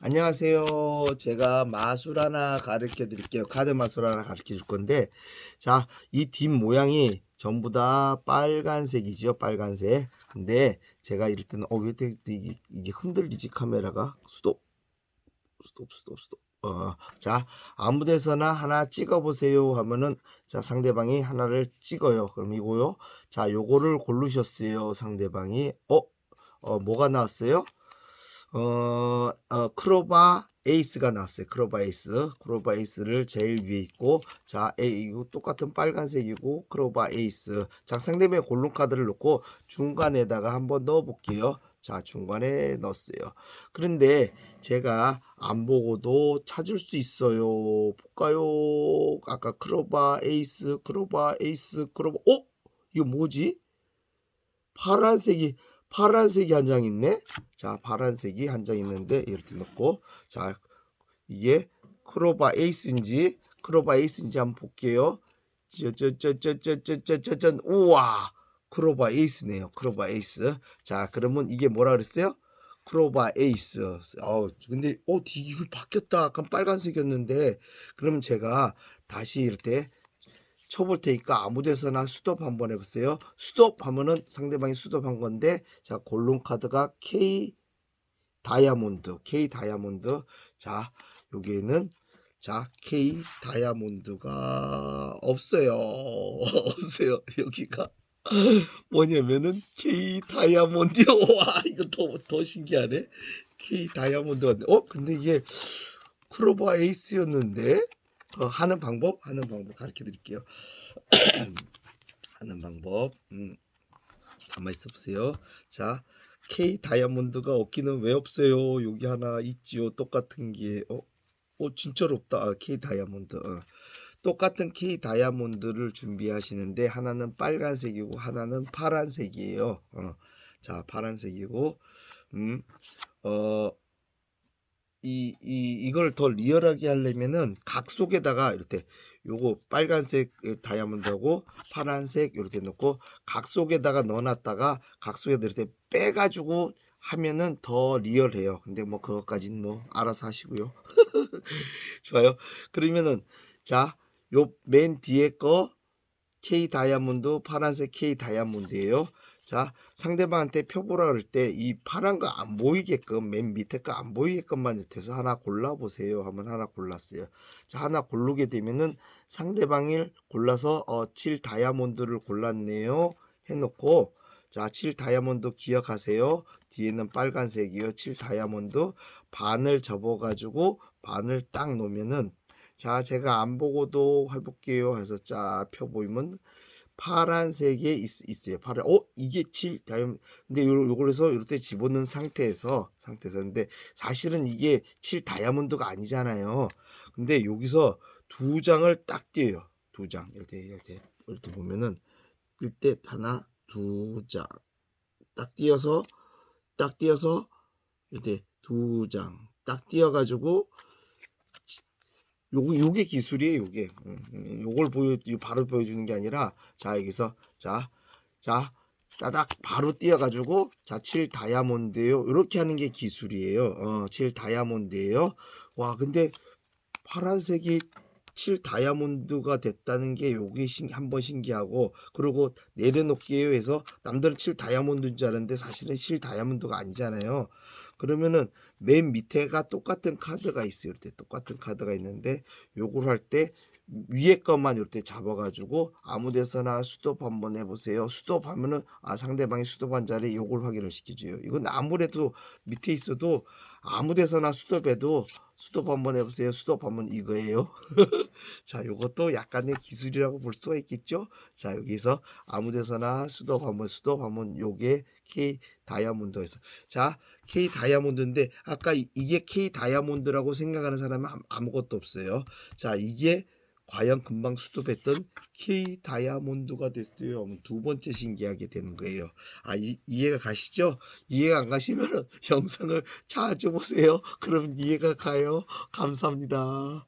안녕하세요. 제가 마술 하나 가르쳐 드릴게요. 카드 마술 하나 가르쳐 줄 건데, 자, 이 뒷 모양이 전부 다 빨간색이죠. 빨간색. 근데 제가 이럴 때는, 어, 왜 이렇게 이게, 흔들리지? 카메라가? 스톱. 스톱, 스톱, 스톱. 어, 자, 아무 데서나 하나 찍어 보세요 하면은, 자, 상대방이 하나를 찍어요. 그럼 이거요. 자, 요거를 고르셨어요. 상대방이. 어, 어, 뭐가 나왔어요? 어, 어, 크로바 에이스가 나왔어요. 크로바 에이스. 크로바 에이스를 제일 위에 있고, 자, 에이, 이거 똑같은 빨간색이고, 크로바 에이스. 자, 상대방의 골룸 카드를 놓고 중간에다가 한번 넣어 볼게요. 자, 중간에 넣었어요. 그런데 제가 안 보고도 찾을 수 있어요. 볼까요? 아까 크로바 에이스, 크로바 에이스, 크로바, 어? 이거 뭐지? 파란색이, 파란색이 한 장 있네. 자, 파란색이 한 장 있는데 이렇게 넣고 자, 이게 크로바 에이스인지 크로바 에이스인지 한번 볼게요. 짜짜짜짜짜짜짜짠 우와 크로바 에이스네요. 크로바 에이스. 자, 그러면 이게 뭐라 그랬어요? 크로바 에이스. 어, 근데 어, 이거 바뀌었다. 아까 빨간색이었는데 그러면 제가 다시 이럴 때 쳐볼 테니까 아무 데서나 수톱 한번 해보세요. 수톱 하면은 상대방이 수톱한 건데, 자, 골룸 카드가 K 다이아몬드, K 다이아몬드. 자, 여기에는 자, K 다이아몬드가 없어요. 없어요. 여기가 뭐냐면은 K 다이아몬드. 와, 이거 더, 더 신기하네. K 다이아몬드가. 어, 근데 이게 크로바 에이스였는데, 어, 하는 방법, 하는 방법 가르쳐 드릴게요. 하는 방법. 음, 가만 있어 보세요. 자, K 다이아몬드가 없기는 왜 없어요? 여기 하나 있지요. 똑같은 게. 어, 어 진짜로 없다. 아, K 다이아몬드. 어. 똑같은 K 다이아몬드를 준비하시는데 하나는 빨간색이고 하나는 파란색이에요. 어. 자, 파란색이고 음. 어 이, 이, 이걸 더 리얼하게 하려면은 각 속에다가 이렇게 요거 빨간색 다이아몬드하고 파란색 이렇게 넣고 각 속에다가 넣어놨다가 각 속에다 이렇게 빼가지고 하면은 더 리얼해요. 근데 뭐 그것까지는 뭐 알아서 하시고요. 좋아요. 그러면은 자, 요 맨 뒤에 거 K 다이아몬드 파란색 K 다이아몬드예요. 자, 상대방한테 펴보라 그럴 때 이 파란 거 안 보이게끔 맨 밑에 거 안 보이게끔만 밑에서 하나 골라 보세요. 하면 하나 골랐어요. 자, 하나 고르게 되면은 상대방을 골라서 어, 7 다이아몬드를 골랐네요. 해 놓고 자, 7 다이아몬드 기억하세요. 뒤에는 빨간색이요. 7 다이아몬드 반을 접어 가지고 반을 딱 놓으면은 자, 제가 안 보고도 해볼게요. 해서 쫙 펴보이면 파란색에 있, 어요 파란. 어, 이게 7 다이아몬드. 근데 요, 요걸 해서 이렇게 집어넣은 상태에서, 상태에서. 근데 사실은 이게 7 다이아몬드가 아니잖아요. 근데 여기서 두 장을 딱 띄어요. 두 장. 이렇게, 이렇게, 이렇게 보면은, 그때 하나, 두 장. 딱 띄어서, 딱 띄어서, 이렇게 두 장. 딱 띄어가지고, 요게 요게 기술이에요 요게. 음, 음, 요걸 보여 바로 보여주는 게 아니라 자 여기서 자자 따닥 바로 띄어가지고 자 7 다이아몬드예요. 이렇게 하는 게 기술이에요. 어7 다이아몬드예요. 와 근데 파란색이 7 다이아몬드가 됐다는 게 요게 신, 한번 신기하고 그리고 내려놓기에 해서 남들은 7 다이아몬드인 줄 알았는데 사실은 7 다이아몬드가 아니잖아요 그러면은 맨 밑에가 똑같은 카드가 있어요. 이렇게 똑같은 카드가 있는데 요걸 할 때 위에 것만 이렇게 잡아가지고 아무 데서나 수톱 한번 해보세요. 수톱 하면은 아 상대방이 수톱한 자리 요걸 확인을 시켜줘요. 이건 아무래도 밑에 있어도 아무 데서나 수톱해도 수톱 한번 해보세요. 수톱 한번 이거예요. 자, 요것도 약간의 기술이라고 볼 수가 있겠죠. 자, 여기서 아무 데서나 수톱 한번 수톱 한번 요게 K 다이아몬드에서 자, K 다이아몬드인데 아까 이- 이게 K 다이아몬드라고 생각하는 사람은 아무- 아무것도 없어요. 자, 이게 과연 금방 수습했던 K 다이아몬드가 됐어요. 두 번째 신기하게 되는 거예요. 아, 이, 이해가 가시죠? 이해가 안 가시면 영상을 자주 보세요. 그럼 이해가 가요. 감사합니다.